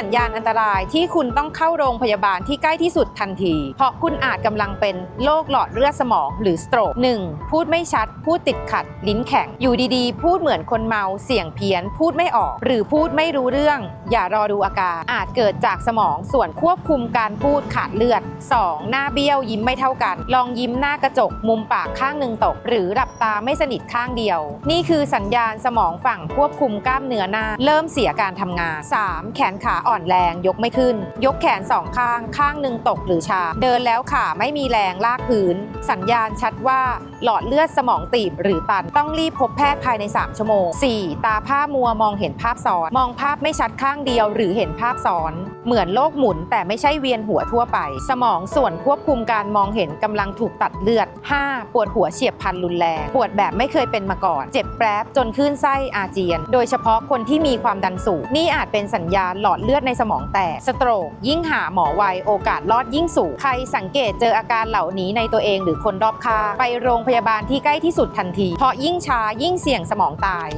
สัญญาณอันตรายที่คุณต้องเข้าโรงพยาบาลที่ใกล้ที่สุดทันที เพราะคุณอาจกำลังเป็นโรคหลอดเลือดสมองหรือสโตรก 1. พูดไม่ชัด พูดติดขัด ลิ้นแข็ง อยู่ดีๆ พูดเหมือนคนเมา เสียงเพี้ยน พูดไม่ออก หรือพูดไม่รู้เรื่อง อย่ารอดูอาการ อาจเกิดจากสมองส่วนควบคุมการพูดขาดเลือด 2. หน้าเบี้ยวยิ้มไม่เท่ากัน ลองยิ้มหน้ากระจก มุมปากข้างหนึ่งตก หรือหลับตาไม่สนิทข้างเดียว นี่คือสัญญาณสมองฝั่งควบคุมกล้ามเนื้อหน้า เริ่มเสียการทำงาน 3. แขนขาอ่อนอ่อนแรง ยกไม่ขึ้น ยกแขนสองข้าง ข้างหนึ่งตกหรือชา เดินแล้วขาไม่มีแรงลากพื้น สัญญาณชัดว่าหลอดเลือดสมองตีบหรือตัน ต้องรีบพบแพทย์ภายใน 3 ชั่วโมง 4. ตาผ้ามัวมองเห็นภาพซ้อน มองภาพไม่ชัดข้างเดียวหรือเห็นภาพซ้อน เหมือนโลกหมุนแต่ไม่ใช่เวียนหัวทั่วไป สมองส่วนควบคุมการมองเห็นกำลังถูกตัดเลือด 5. ปวดหัวเฉียบพลันรุนแรง ปวดแบบไม่เคยเป็นมาก่อน เจ็บแปรบจนคลื่นไส้อาเจียน โดยเฉพาะคนที่มีความดันสูง นี่อาจเป็นสัญญาณหลอดเลือดในสมองแตกสโตรกยิ่งหาหมอไวโอกาสรอดยิ่งสูง ใครสังเกตเจออาการเหล่านี้ในตัวเองหรือคนรอบข้างไปโรงพยาบาลที่ใกล้ที่สุดทันที เพราะยิ่งช้ายิ่งเสี่ยงสมองตาย